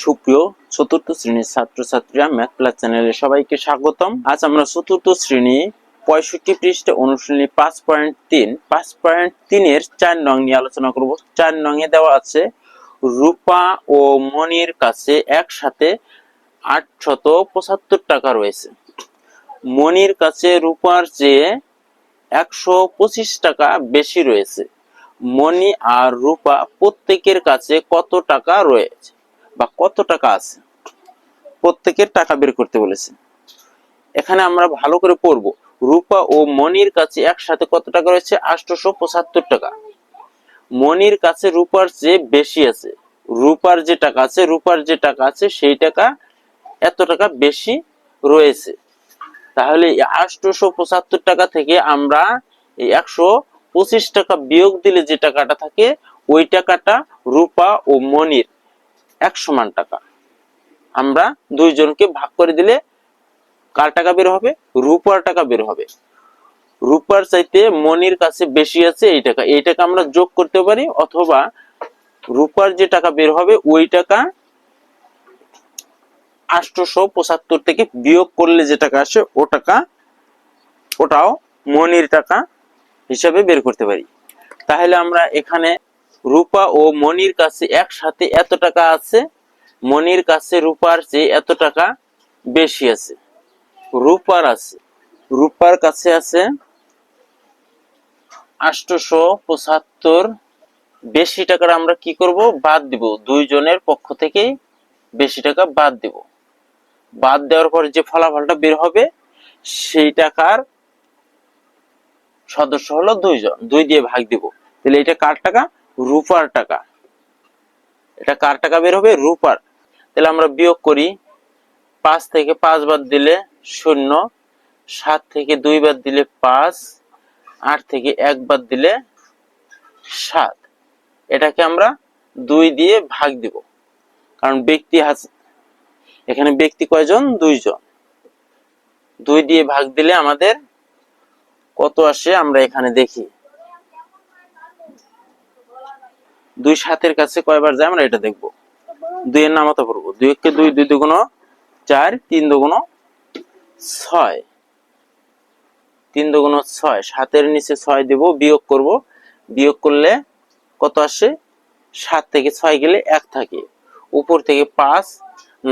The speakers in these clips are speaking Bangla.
সুপ্রিয় চতুর্থ শ্রেণির ছাত্রছাত্রীরা ম্যাথ প্লাস চ্যানেলে সবাইকে স্বাগতম। আজ আমরা চতুর্থ শ্রেণি পঁয়ষট্টি পৃষ্ঠে অনুশীলনী পাঁচ পয়েন্ট তিন, পাঁচ পয়েন্ট তিনের চার নং নিয়ে আলোচনা করব। চার নং এ দেওয়া আছে, রূপা ও মনির কাছে একসাথে আটশত পঁচাত্তর টাকা রয়েছে। মনির কাছে রূপার চেয়ে একশো পঁচিশ টাকা বেশি রয়েছে। মণি আর রূপা প্রত্যেকের কাছে কত টাকা রয়েছে? বা কত টাকা আছে? প্রত্যেকের টাকা বের করতে বলেছে। এখানে আমরা ভালো করে পড়ব। রূপা ও মনির কাছে একসাথে কত টাকা রয়েছে? আটশোশো পঁচাত্তর টাকা। মনির কাছে রূপার চেয়ে বেশি আছে। রূপার যে টাকা আছে, রূপার যে টাকা আছে, সেই টাকা এত টাকা বেশি রয়েছে। তাহলে আটশোশো পঁচাত্তর টাকা থেকে আমরা এই একশো পঁচিশ টাকা বিয়োগ দিলে যে টাকাটা থাকে, ওই টাকাটা রূপা ও মনির এক সমান টাকা। আমরা দুইজনকে ভাগ করে দিলে কার টাকা বের হবে? রূপার টাকা বের হবে। রূপার চাইতে মনির কাছে বেশি আছে এই টাকা। এই টাকা আমরা যোগ করতে পারি অথবা রূপার যে টাকা বের হবে, ওই টাকা আটশোশো পঁচাত্তর থেকে বিয়োগ করলে যে টাকা আসে, ও টাকা, ওটাও মনির টাকা হিসাবে বের করতে পারি। তাহলে আমরা এখানে রূপা ও মনির কাছে একসাথে এত টাকা আছে? মনির কাছে রূপার চেয়ে এত টাকা বেশি আছে। রূপার আছে। রূপার কাছে আছে আটশোশো পঁচাত্তর। বেশি টাকার আমরা কি করব? বাদ দিব। দুইজনের পক্ষ থেকেই বেশি টাকা বাদ দিব। বাদ দেওয়ার পর যে ফলাফলটা বের হবে, সেই টাকার সদস্য হলো দুইজন। দুই দিয়ে ভাগ দিব। তাহলে এটা কার টাকা? রূপার টাকা। এটা কার টাকা বের হবে? রূপার। তাহলে আমরা বিয়োগ করি পাঁচ থেকে পাঁচ বাদ দিলে শূন্য, সাত থেকে দুই বাদ দিলে পাঁচ, আট থেকে এক বাদ দিলে সাত। এটাকে আমরা দুই দিয়ে ভাগ দিব। কারণ ব্যক্তি এখানে ব্যক্তি কয়জন? দুইজন। দুই দিয়ে ভাগ দিলে আমাদের কত আসে? আমরা এখানে দেখি। দুই সাতের কাছে কয়বার যায় আমরা এটা দেখব। দুই এর নামতা পড়ব দুই একে দুই দুই দুগুণ চার, তিন দুগুণ ছয়। তিন দুগুণ ছয়, সাতের নিচে ছয় দেব, বিয়োগ করব। বিয়োগ করলে কত আসে? সাত থেকে ছয় গেলে এক থাকে। উপর থেকে পাঁচ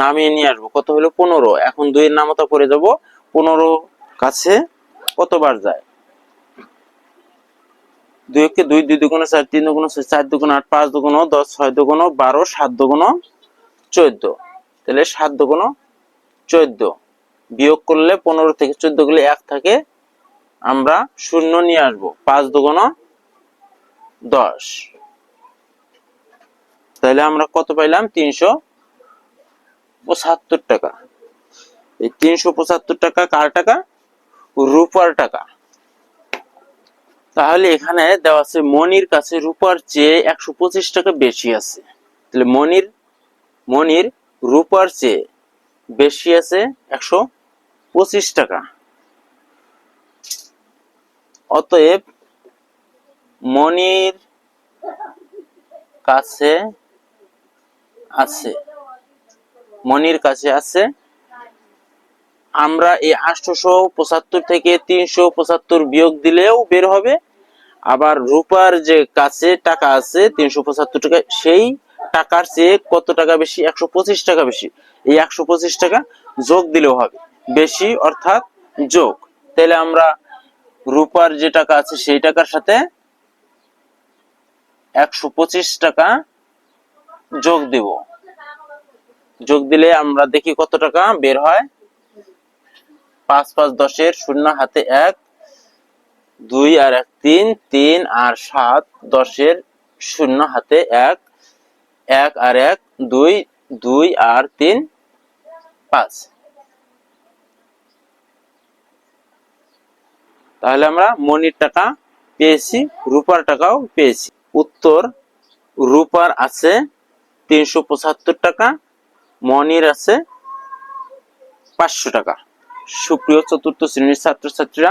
নামিয়ে নিয়ে আসব। কত হলো? পনেরো। এখন দুইয়ের নামতা পড়ে যাব। পনেরো কাছে কতবার যায়? দুই একে দুই দুই দুগুণ চার, তিন দুগুণ চার দুগুণ আট, পাঁচ দুগুণ দশ, ছয় দুগুণ বারো, সাত দুগুণ চোদ্দ। তাহলে সাত দুগুণ চোদ্দ। বিয়োগ করলে পনেরো থেকে চোদ্দগুলো এক থাকে, আমরা শূন্য নিয়ে আসব, পাঁচ দুগুণ দশ। তাহলে আমরা কত পাইলাম? তিনশো পঁচাত্তর টাকা। এই তিনশো পঁচাত্তর টাকা কার টাকা? রূপার টাকা। তাহলে এখানে দেওয়া আছে মনির কাছে রূপার চেয়ে একশো পঁচিশ টাকা বেশি আছে। তাহলে মনির মনির রূপার চেয়ে বেশি আছে একশো পঁচিশ টাকা। অতএব মনির কাছে আছে, মনির কাছে আছে। আমরা এই আটশোশো পঁচাত্তর থেকে তিনশো পঁচাত্তর বিয়োগ দিলেও বের হবে। আবার রূপার যে কাছে টাকা আছে, তিনশো পঁচাত্তর টাকা, সেই টাকার চেয়ে কত টাকা বেশি? একশো পঁচিশ টাকা বেশি। এই একশো পঁচিশ টাকা যোগ দিলেও হবে। বেশি অর্থাৎ যোগ। তাহলে আমরা রূপার যে টাকা আছে, সেই টাকার সাথে একশো পঁচিশ টাকা যোগ দিব। যোগ দিলে আমরা দেখি কত টাকা বের হয়? পাঁচ পাঁচ দশের শূন্য, হাতে এক দুই আর এক, তিন তিন আর সাত, দশের শূন্য হাতে এক এক আর এক, দুই দুই আর তিন, পাঁচ। তাহলে আমরা মনির টাকা পেয়েছি, রূপার টাকাও পেয়েছি। উত্তর, রূপার আছে তিনশো পঁচাত্তর টাকা, মনির আছে পাঁচশো টাকা। সুপ্রিয় চতুর্থ শ্রেণির ছাত্রছাত্রীরা